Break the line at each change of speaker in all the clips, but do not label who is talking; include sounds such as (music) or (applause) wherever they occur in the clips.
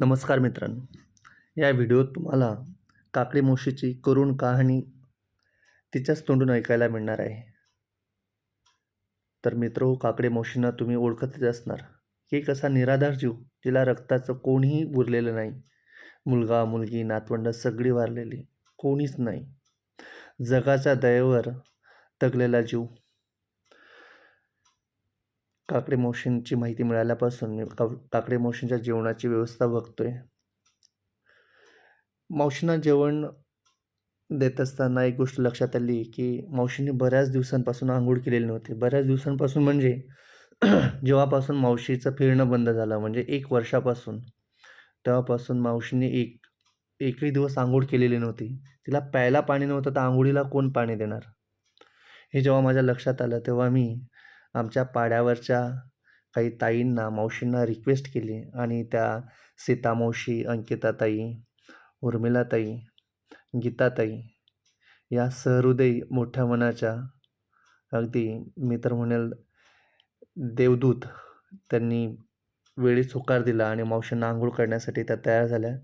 नमस्कार मित्रांनो. या व्हिडिओत तुम्हाला काकडी मावशीची करुण कहाणी तिच्याच तोंडून ऐकायला मिळणार आहे. तर मित्र हो काकडे मावशींना तुम्ही ओळखतच असणार. एक असा निराधार जीव जिला रक्ताचं कोणीही उरलेलं नाही. मुलगा मुलगी नातवंड सगळी वारलेली कोणीच नाही. जगाच्या दयेवर तगलेला जीव काकडे मावशींची माहिती मिळाल्यापासून मी का काकडे मावशींच्या जेवणाची व्यवस्था बघतोय. मावशींना जेवण देत असताना एक गोष्ट लक्षात आली की मावशींनी बऱ्याच दिवसांपासून आंघोळ केलेली नव्हती. बऱ्याच दिवसांपासून म्हणजे (clears throat) जेव्हापासून मावशीचं फिरणं बंद झालं म्हणजे एक वर्षापासून तेव्हापासून मावशींनी एक एकही दिवस आंघोळ केलेली नव्हती. तिला प्यायला पाणी नव्हतं तर आंघोळीला कोण पाणी देणार? हे जेव्हा माझ्या लक्षात आलं तेव्हा मी आमच्या पाड्यावरच्या काही ताईंना मावशींना रिक्वेस्ट केली आणि त्या सीता मावशी अंकिताताई उर्मिलाताई गीताताई या सहृदयी मोठ्या मनाच्या अगदी मी तर म्हणेल देवदूत त्यांनी वेळीच होकार दिला आणि मावशींना आंघोळ करण्यासाठी त्या तयार झाल्या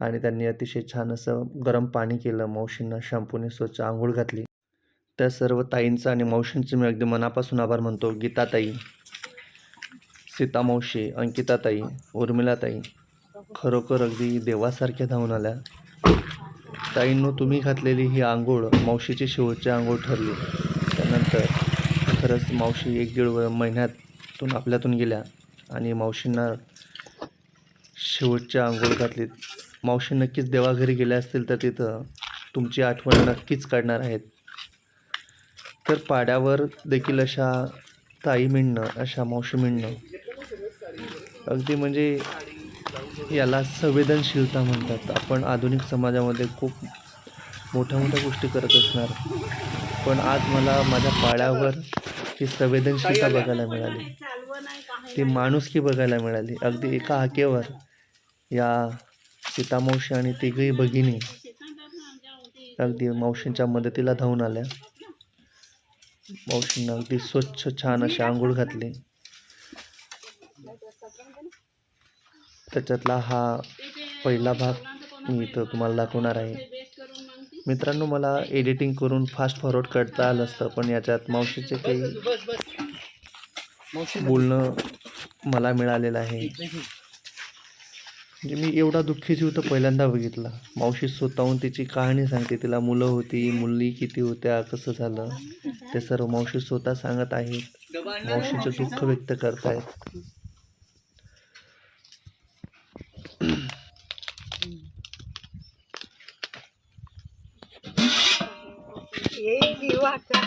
आणि त्यांनी अतिशय छान असं गरम पाणी केलं. मावशींना शॅम्पूने स्वच्छ आंघोळ घातली. त्या सर्व ताईंचं आणि मावशींचे मी अगदी मनापासून आभार मानतो. गीताताई सीतामावशी अंकिताताई उर्मिलाताई खरोखर अगदी देवासारख्या धावून आल्या. ताईंनो तुम्ही घातलेली ही आंघोळ मावशीची शेवटची आंघोळ ठरली. त्यानंतर खरंच मावशी एक दीड व- महिन्यातून आपल्यातून गेल्या आणि मावशींना शेवटची आंघोळ घातली. मावशी नक्कीच देवाघरी गेल्या असतील तर तिथं तुमची आठवण नक्कीच काढणार आहेत. तर पाड्यावर देखील अशा ताई मिळणं अशा मावशी मिळणं अगदी म्हणजे याला संवेदनशीलता म्हणतात. आपण आधुनिक समाजामध्ये खूप मोठ्या मोठ्या गोष्टी करत असणार. पण आज मला माझ्या पाड्यावर ती संवेदनशीलता बघायला मिळाली. ती माणुसकी बघायला मिळाली. अगदी एका हाकेवर या सीतामावशी आणि तिघही भगिनी अगदी मावशींच्या मदतीला धावून आल्या. मावशींना अगदी स्वच्छ छान अशी आंघोळ घातली. त्याच्यातला हा पहिला भाग मी इथं तुम्हाला दाखवणार आहे. मित्रांनो मला एडिटिंग करून फास्ट फॉरवर्ड करता आलं असतं पण याच्यात मावशीचे काही बोलणं मला मिळालेलं आहे. म्हणजे मी एवढा दुःखी जीव तर पहिल्यांदा बघितला. मावशी स्वतःहून तिची कहाणी सांगते तिला मुलं होती मुली किती होत्या कसं झालं. ते सर्व मावशी स्वतः सांगत आहेत. मावशीचं दुःख व्यक्त करतायत.
हे जीवाचं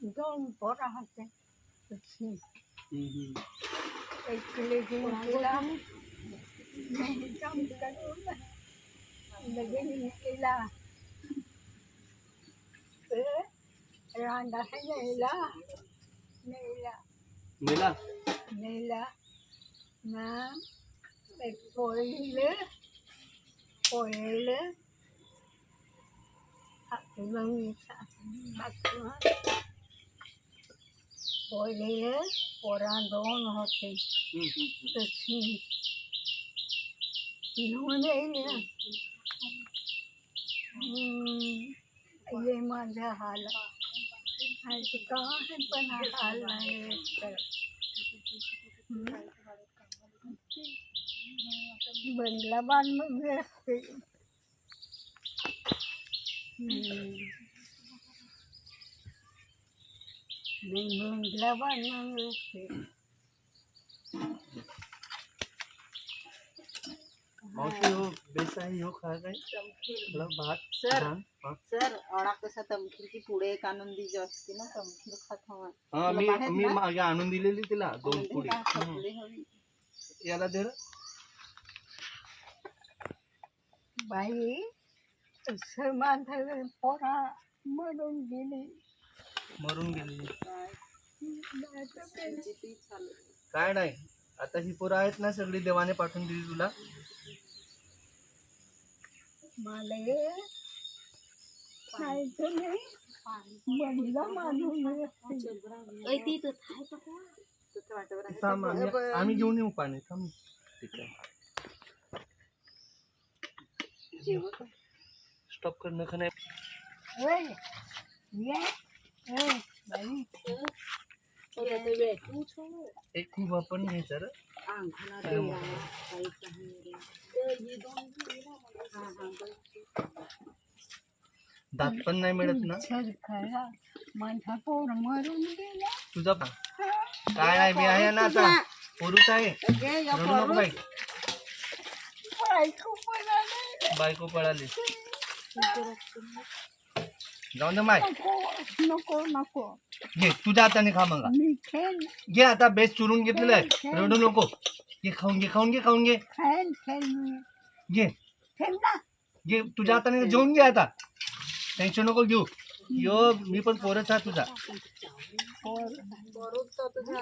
दोन पोरं होते तशी इकडे घेऊन गेला नाही काम करून लगेच केला रांडा नेला नेला
मिला
नेला पोळीलं पोरा दोन होते. घेऊन ये माझा हाल. काय पण हाल नाही बंगला बांधून असते
मावशी हो बेस हो खा काय थोडा भात
सर.
हा.
सर अडा कसा तमखीरची पुढे एक आनंदी जी असते ना तमखीर खात हवा
मी मी मागे आणून दिलेली तिला दोन.
पुढे
याला दे.
बाई समाधान पोरा मरून गेली
मरून गेली
त्यांची ती चालू
काय नाही. आता ही पोरं आहेत ना सगळी देवाने पाठवून दिली तुला.
थांब. आम्ही. आम्ही घेऊन येऊ पाणी. थांब. ठीक आहे. स्टॉप कर नका नाही? एक खूप आपण
हे रे
दात पण नाही मिळत ना.
माझा पोर मरून गेला
तुझा पण. काय आहे मी आहे ना आता. पुरुष आहे. रडू नको बाई.
बायको पण
बायको पळाली. जाऊन दे माय
नको नको नको
घे तुझ्या हाताने खा मग
मी खेळ
घे आता बेस चुरून घेतलेलं आहे रडू नको घे खाऊन घे खाऊन घे खाऊन घे
खेळ खेळ मी
घे
खेळ ना
घे तुझ्या हाताने जेवून घे आता टेन्शन नको घेऊ यो मी पण पोरच आहे तुझा
पोर
बरोबर तो तुझा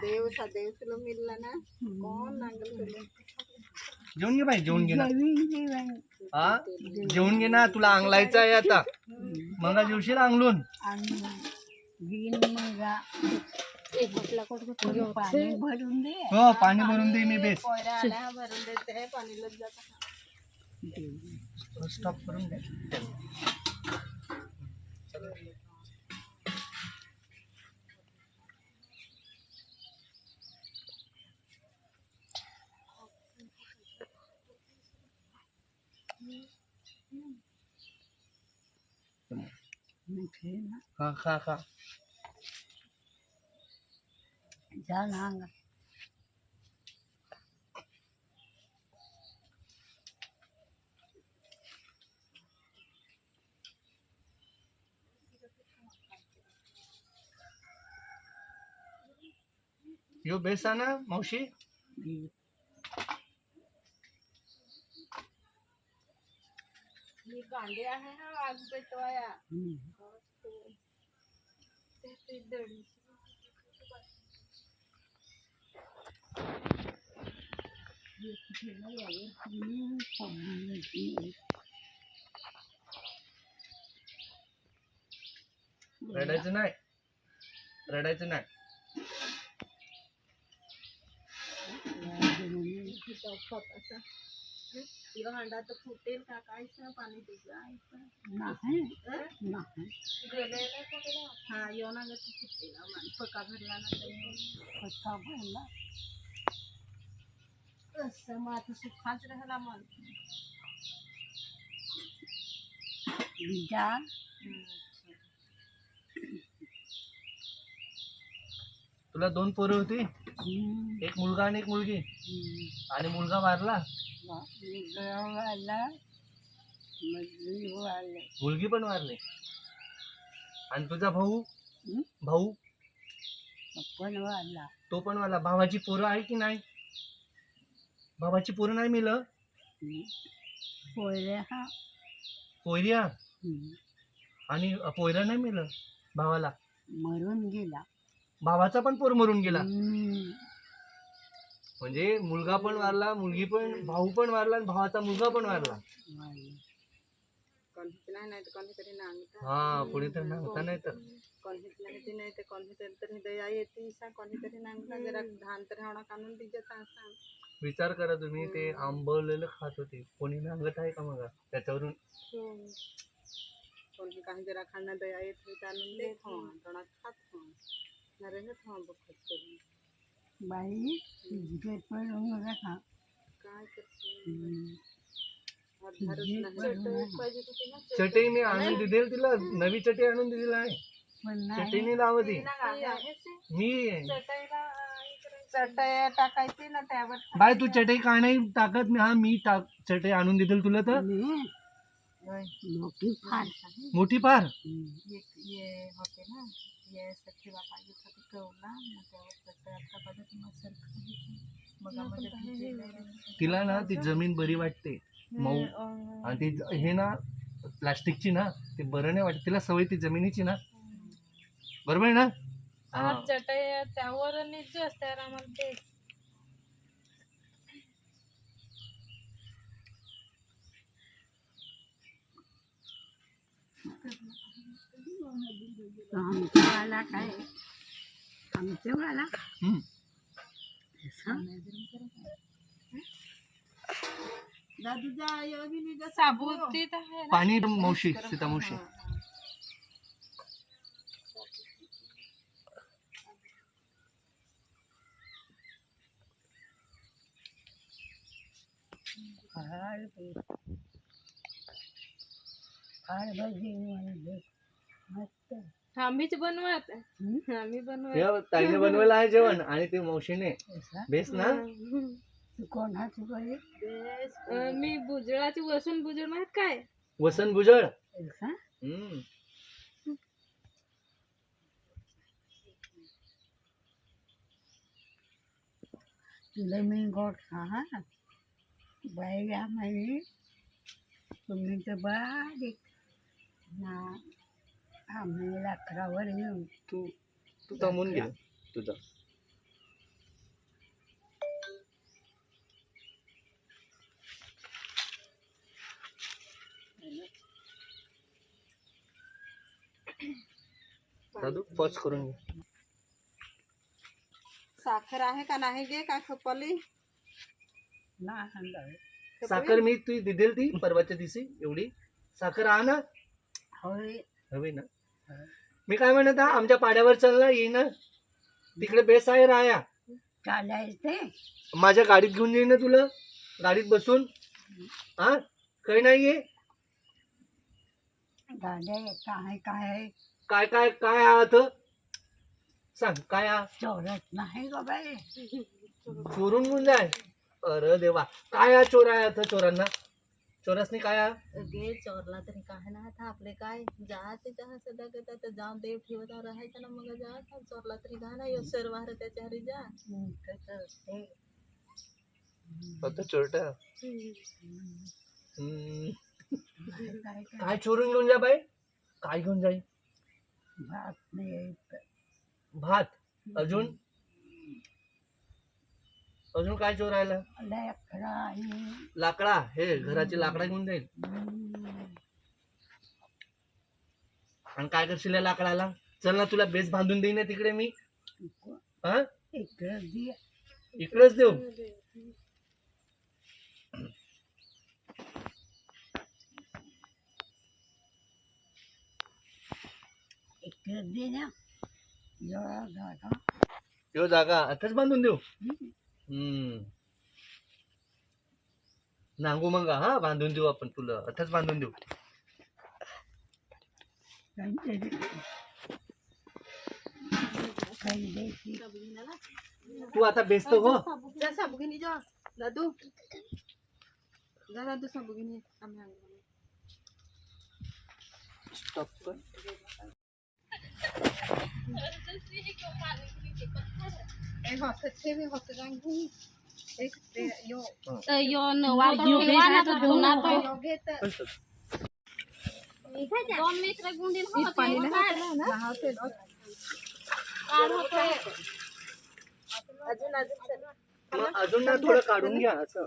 देव सा देव तुला मिळला ना कोण नांगल तुला
जेवून घे बाई जेवून घे ना. हा? जेवून घे ना तुला अंगलायचं आहे आता. मग जेवशील अंगलून?
थोडं पाणी भरून दे.
हो पाणी भरून दे. मी
मी ना ना.
यो बेस ना मावशी?
ही कांदे आहे हा आज पेटवाया
हम्म.
ते
रडायचं नाही रडायचं नाही
तुला हांडा तर फुटेल का? पाणी तुझं?
नाही. नाही.
गेलेलं कुठे? हा येऊन आलं तर फुटेल मान. पका भरला ना
भरला.
असं मग आता सुखाच राहिला मन?
जा.
तुला दोन पोरं होती.
हम्म,
एक मुलगा आणि एक मुलगी. आणि मुलगा वारला.
मुलगा
पण वारली. आणि तुझा भाऊ? भाऊ?
पण वाला
तो पण वारला. भावाची पोरं आहे की नाही? भावाची पोरं नाही
हा.
पोयऱ्या?
हम्म.
आणि पोयरा नाही मिळलं भावाला?
मरून गेला.
भावाचा पण पोर मरून गेला. म्हणजे मुलगा पण वारला मुलगी पण भाऊ पण वारला आणि भावाचा मुलगा पण
नाही. तर कोणीतरी नांगता
हा नाही तर.
कोणीच नाही तर कोणीतरी तरी दया येते सा कोणीतरी नांगता जरा धान तर हावणा काढून तिच्या सांग
विचार करा तुम्ही ते आंबवलेलं खात होते. कोणी नांगत आहे का मग त्याच्यावरून?
कोणी काही जरा खाणं दया येत देत हो तोंडात खात हो नरेंद्र हो बघत करून
बाई
काय
पडून
चटई
चटई. मी आणून दिली तिला नवी चटई आणून दिलेली आहे.
पण नाही.
चटईने लावती.
चटई
मी
टाकायची ना त्यावर.
बाय तू चटई का नाही टाकत? मी हा मी टाक चटई आणून देतील तुला तर.
मोठी फार.
मोठी
होते ना. ये सखी बापा ये होते कवला मग त्यावर आता पद्धती मग आम्हाला
तिला ना ती जमीन बरी वाटते मऊ. आणि ती ज- हे ना प्लास्टिकची ना ते बरं नाही वाटत. तिला सवय ती जमिनीची ना. बरोबर आहे ना.
चटई त्यावर नीट असते आम्हाला ते
आमच्यावाला काय? आमच्यावाला
हम्म.
दादूच्या योगिनीचा साबुतीत आहे ना
पाणी मावशी सीता मावशी
फार फार भजी म्हणजे मस्त.
आम्हीच बनवत. आम्ही बनवत.
हे ताईने बनवलं आहे जेवण आणि ते मावशीने. बेस ना?
तू कोणाची
अं, मी बुजळाची वसून बुजळ माहीत काय?
वसंत भुजळ? हम्म.
तुला मी गोट खा बाहेर आम्ही. तुम्ही तर बारीक. ना आम्ही लाकडावर येऊन
तू तू थांबून घे. तुझा. दादू पॉज करून घे.
साखर आहे का नाही गे का खपली?
ना आणलं
साखर मी तू दिदेल ती परवाच्या दिवशी एवढी. साखर आ ना
होय.
हवी ना. मी काय म्हणत हा आमच्या पाड्यावर चल ना ये ना. तिकडे बेस आहे राया.
चालायचं
माझ्या गाडीत घेऊन येईन ना तुला. गाडीत बसून. हा? काही नाहीये.
गाड्या काय काय
काय काय काय आहात सांग काय आ
चोरत नाही ग बाई.
चोरून घेऊन जाय. अरे देवा. काय आ चोर आहे आता चोरांना? चोरसनी काय
गे चोरला तरी काय ना आता आपले काय? जाते जहा सदा करता तर जाऊन देव ठेवत राहायचं ना मग जा चोरला तरी काय ना यो सर वार त्याच्या हरी जा.
हं.
फक्त चोरटा?
काय
चोरून घेऊन जा बाई? काय घेऊन जाई?
भात नाही
भात. अजून? अजून काय
लेकरा आणि
लाकडा? हे घराची लाकडा घेऊन जाईल. आणि काय करशील या लाकडाला? चल ना तुला बेस बांधून देईन ना तिकडे मी. हा? इकडेच देऊ. यो जागा आताच बांधून देऊ. हम्म नांगू मग हा बांधून देऊ आपण तुला आताच बांधून देऊ
काहीतरी काही द्यायची
तू आता बेसतो हो
जा साबू घेऊन ये जा दादू जा दादू साबू घेऊन ये आम्ही आणू.
स्टॉप कर
ए हॉस्टेल से भी हॉस्टेल जाएंगे। एक ते यो
तर यो नवा ठेवा ना तर धुना तो
यो घेत
कसं?
दोन मित्र गुंडीन
इस
होते
पाणी
काढ
नहाते
होते
अजून अजून चल.
मग अजून ना थोडं काढून घ्या असं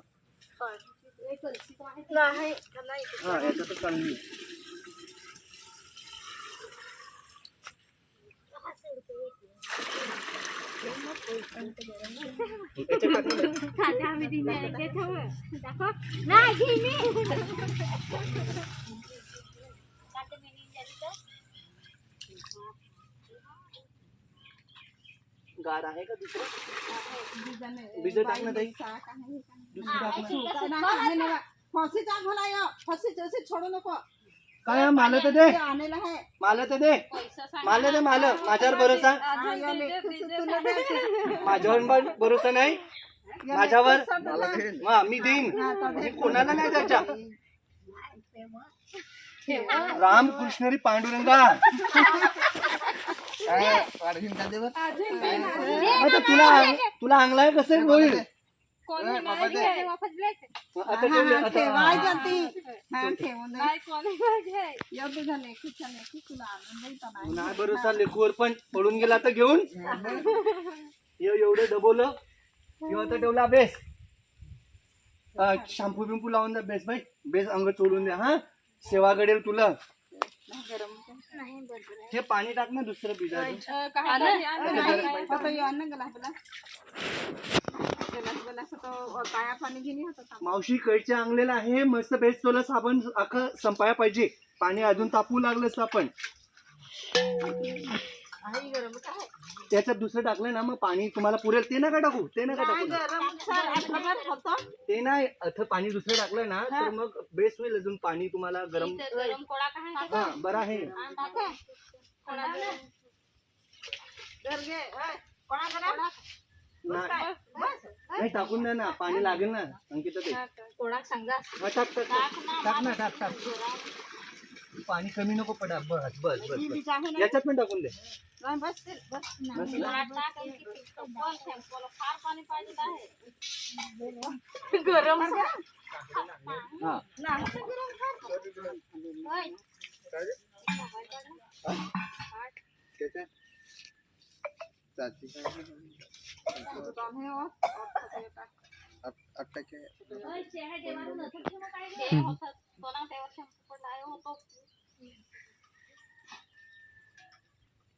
नाही नाही
हा। याच्यात काढून घे याच्यात टाकून दे.
खाते आम्ही दिने ते ठेव दाखव नाही घे मी
गार आहे का दुसरं? बीज टाक ना ताई. दुसरी टाक ना.
फांसी टाक. मला या. फांसी जैसे छोडू नको.
काय? माल तर दे माल तर दे माल दे माल माझ्यावर भरोसा. माझ्यावर पण भरोसा नाही? माझ्यावर? हा मी देईन. मी कोणाला नाही द्यायच्या राम कृष्णरी पांडुरंगा तुला तुला अंगलाय कसं होईल?
ती. हा, ठेवून दे. एवढं खूप खूप तुला आनंद.
नाही पण पडून गेला तर घेऊन. ये एवढं दबवलं किंवा आता ठेवला बेस शॅम्पू बिंपू लावून द्या बेस बाई. बेस अंग चोडून द्या हा. सेवा घडेल तुला.
गरम
नाही बरोबर आहे
हे पाणी टाक ना दुसरं पिझ्झा.
आता अन्न पाणी घेणे
मावशी कैच्या अंगलेला आहे. मस्त बेस्ट सोला साबण अख्खं संपाया पाहिजे. पाणी अजून तापू लागलंच आपण.
आई गरम काय?
त्याच्यात दुसरं टाकलं ना मग पाणी तुम्हाला पुरेल. ते नका टाकू ते नका
काय
टाकू
गरम? सर आठवड्यात होतं
ते नाही अथ पाणी दुसरं टाकलं ना तर मग बेस्ट होईल अजून पाणी तुम्हाला गरम.
इथं गरम कोळा काय
हा बरं आहे.
कोणा गरम
नाही नाही, टाकून द्या ना पाणी लागेल ना अंकिता ते
कोणाक सांगा.
हा, टाक टाक टाक. टाक ना टाक टाक पाणी कमी नको पडा. बस बस बस बस. याच्यात पण टाकून दे.
बस बस
बस. ना.
फार पाणी पाहिजे आहे.
गरम.
हा.
होय, चेहरा जेवण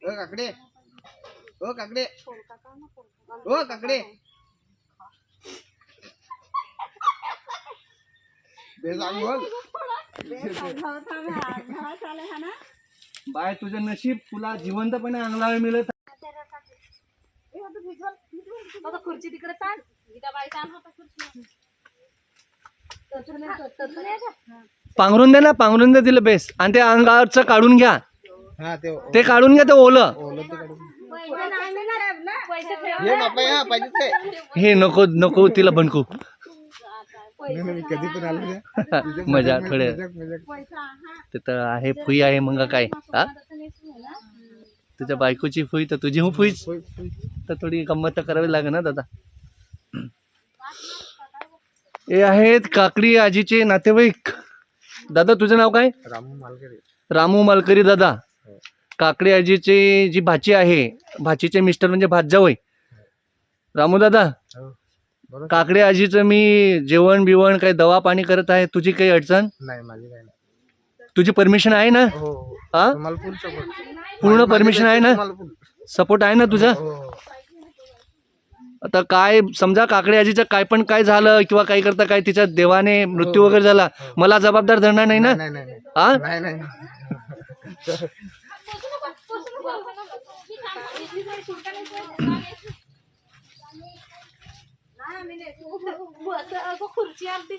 ओ काकडे ओ काकडे ओ काकडे
बाय तुझं नशीब तुला जिवंतपणे अंगलावे मिळत
आता खुर्ची तिकडे ताण
गीता बाई होता खुर्ची
पांघरून दे ना पांघरून दे तिला बेस. आणि ते अंगावरचं काढून घ्या.
हा ते
ते काढून घ्या ते ओलं.
ओलं ते काढून
पैसे ठेव
ये बापा हा
हे नको नको तिला बनकू.
नाही, नाही, मी कधी पण आलो ना
मजा थोडे. ते तर आहे फुई आहे मग काय? हा? तुझ्या बायकोची फुई तर तुझी हूं फुईच. तर थोडी गंमत तर करावी लागेल ना दादा. हे आहेत काकडी आजीचे नातेवाईक. दादा तुझं नाव काय?
रामू मालकरी.
रामू मालकरी दादा. काकडी आजीची जी भाची आहे भाचीचे मिस्टर म्हणजे भातजावय रामू दादा.
हो.
काकडी आजीचं मी जेवण बिवण काही दवा पाणी करत आहे. तुझी काही अडचण?
नाही माझी काय नाही.
तुझी परमिशन आहे ना?
हो हो.
हा?
तुम्हाला फुल सपोर्ट
पूर्ण परमिशन आहे ना?
तुम्हाला full.
सपोर्ट आहे ना तुझा?
हो. हो.
आता काय समजा काकडे आजीचं काय पण काय झालं किंवा काही करता काय तिच्या देवाने मृत्यू वगैरे झाला मला जबाबदार धरणार नाही ना?
नाही नाही नाही
हा?
नाही. नाही (laughs)
खुर्ची आलती